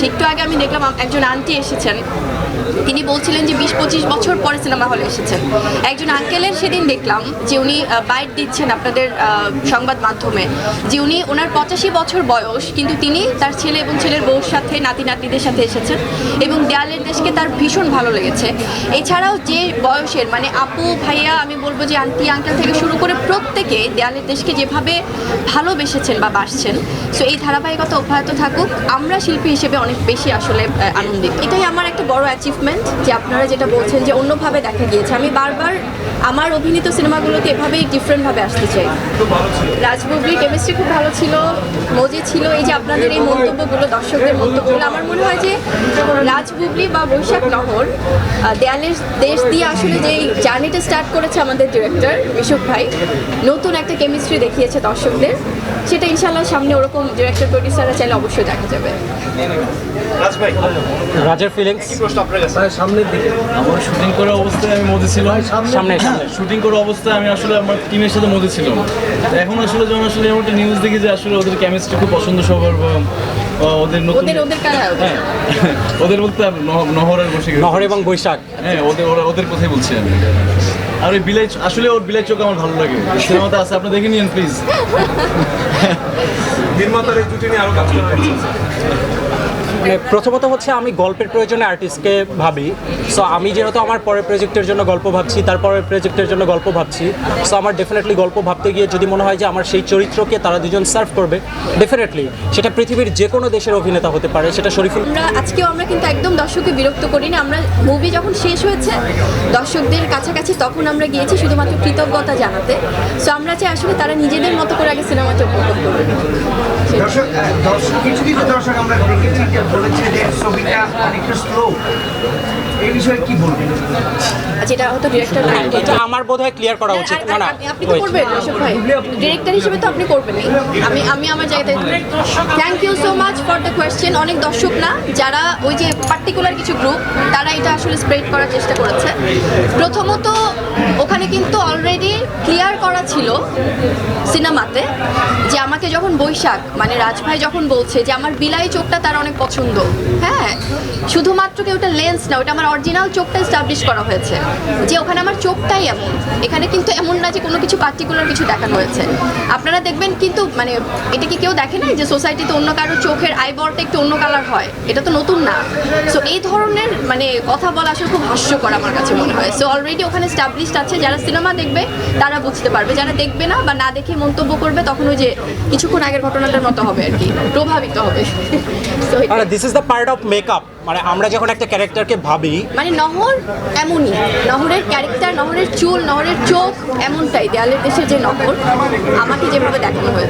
হচ্ছে একটু আগে আমি দেখলাম একজন আন্টি এসেছেন। তিনি বলছিলেন যে বিশ পঁচিশ বছর পরে সিনেমা হলে এসেছেন। একজন আঙ্কেলের সেদিন দেখলাম যে উনি বাইট দিচ্ছেন আপনাদের সংবাদ মাধ্যমে যে উনি ওনার পঁচাশি বছর বয়স, কিন্তু তিনি তার ছেলে এবং ছেলের বউর সাথে, নাতি নাতিদের সাথে এসেছেন এবং দেয়ালের দেশকে তার ভীষণ ভালো লেগেছে। এছাড়াও যে বয়সের মানে আপু, ভাইয়া, আমি বলব যে আন্টি আঙ্কেল থেকে শুরু করে প্রত্যেকে দেয়ালের দেশকে যেভাবে ভালোবেসেছেন বা বাসছেন সো এই ধারাবাহিকতা অব্যাহত থাকুক। আমরা শিল্পী হিসেবে অনেক বেশি আসলে আনন্দিত। এটাই আমার একটা বড় অ্যাচিভমেন্ট যে আপনারা যেটা বলছেন যে অন্যভাবে দেখা গিয়েছে। আমি বারবার আমার অভিনীত সিনেমাগুলোতে এভাবেই ডিফারেন্টভাবে আসতে চাই। রাজবুবলি কেমিস্ট্রি খুব ভালো ছিল মজে ছিল এই যে আপনাদের এই মন্তব্যগুলো দর্শকদের মন্তব্যগুলো আমার মনে হয় যে রাজবুবলি বা বৈশাখ আহ, দেয়ালের দেশ দিয়ে আসলে যে জার্নিটা স্টার্ট করেছে আমাদের ডিরেক্টর মিশুক ভাই নতুন একটা কেমিস্ট্রি দেখিয়েছে দর্শকদের। সেটা ইনশাল্লাহ সামনে ওরকম ডিরেক্টর প্রডিউসাররা চাইলে অবশ্যই দেখা যাবে। ভাই রাজের ফিলিংস কি প্রশ্ন আপনার কাছে? সামনের দিকে। আমার শুটিং করা অবস্থায় আমি মধ্যে ছিলাম। সামনে সামনে। শুটিং করা অবস্থায় আমি আসলে আমার টিমের সাথে মধ্যে ছিলাম। এখন আসলে যখন আসলে এমন একটা নিউজ দেখি যে আসলে ওদের কেমিস্ট্রি খুব পছন্দ সবার ওদের নতুন ওদের ওদের কারা হ্যাঁ ওদের বলতে নহর আর বসে নহর এবং বৈশাখ। হ্যাঁ ওদের ওরা ওদের কথাই বলছি আমি। আর ওই বিলাই আসলে ওর বিলাই চোখ আমার ভালো লাগে। সিনেমাতে আছে আপনি দেখে নিন প্লিজ নির্মাতার এই জুটি নিয়ে আরও কাজ করার। মানে প্রথমত হচ্ছে আমি গল্পের প্রয়োজনে আর্টিস্টকে ভাবি। সো আমি যেহেতু আমার পরের প্রজেক্টের জন্য গল্প ভাবছি তারপরের প্রজেক্টের জন্য গল্প ভাবছি। সো আমার ডেফিনেটলি গল্প ভাবতে গিয়ে যদি মনে হয় যে আমার সেই চরিত্রকে তারা দুজন সার্ভ করবে ডেফিনেটলি সেটা পৃথিবীর যে কোনো দেশের অভিনেতা হতে পারে সেটা শরীফুল আমরা আজকেও আমরা কিন্তু একদম দর্শককে বিরক্ত করিনি। আমরা মুভি যখন শেষ হয়েছে দর্শকদের কাছাকাছি তখন আমরা গিয়েছি শুধুমাত্র কৃতজ্ঞতা জানাতে। সো আমরা চাই আসলে তারা নিজেদের মতো করে আগে সিনেমাটা উপভোগ করবে দর্শক দর্শক কিছু কিছু দর্শক আমরা দেখেছি যে যে ছবিটা অনেকটা স্লো এই বিষয়ে কি বলবেন? যেটা হয়তো ডিরেক্টর এটা আমার বোধ হয় ক্লিয়ার করা উচিত। না না আপনি তো করবেন অশোক ভাই। ডিরেক্টর হিসেবে তো আপনি করবেনই আমি আমি আমার জায়গাতে thank you so much for the question অনেক দর্শক না যারা ওই যে পার্টিকুলার কিছু গ্রুপ তারা এটা আসলে স্প্রেড করার চেষ্টা করেছে। প্রথমত ওখানে কিন্তু অলরেডি ক্লিয়ার করা ছিল সিনেমাতে যে আমাকে যখন বৈশাখ মানে রাজভাই যখন বলছে যে আমার বিলাই চোখটা তার অনেক পছন্দ। হ্যাঁ শুধুমাত্র কি ওটা লেন্স না, ওটা আমার অরিজিনাল চোখটা এস্টাবলিশ করা হয়েছে। যে ওখানে আমার চোখটাই এমন, এখানে কিন্তু এমন না যে কোনো কিছু পার্টিকুলার কিছু দেখানো হয়েছে। আপনারা দেখবেন কিন্তু মানে এটা কি কেউ দেখে না যে সোসাইটিতে অন্য কারও চোখের আইবরটা একটু অন্য কালার হয়? এটা তো নতুন না। সো এই ধরনের মানে কথা বলা আসলে খুব হাস্যকর আমার কাছে মনে হয়। সো অলরেডি ওখানে স্টাবলিশড আছে যারা সিনেমা দেখবে তারা বুঝতে পারবে। যারা দেখবে না বা না দেখে মন্তব্য করবে তখন ওই যে কিছুক্ষণ আগের ঘটনাটার মতো হবে আর কি প্রভাবিত হবে। মানে this is the part of makeup মানে আমরা যখন একটা ক্যারেক্টারকে ভাবি মানে নহর এমনই নহরের ক্যারেক্টার নহরের চুল নহরের চোখ এমনটাই দেয়ালের দেশে যে নহর আমাকে যেভাবে দেখানো হয়েছে।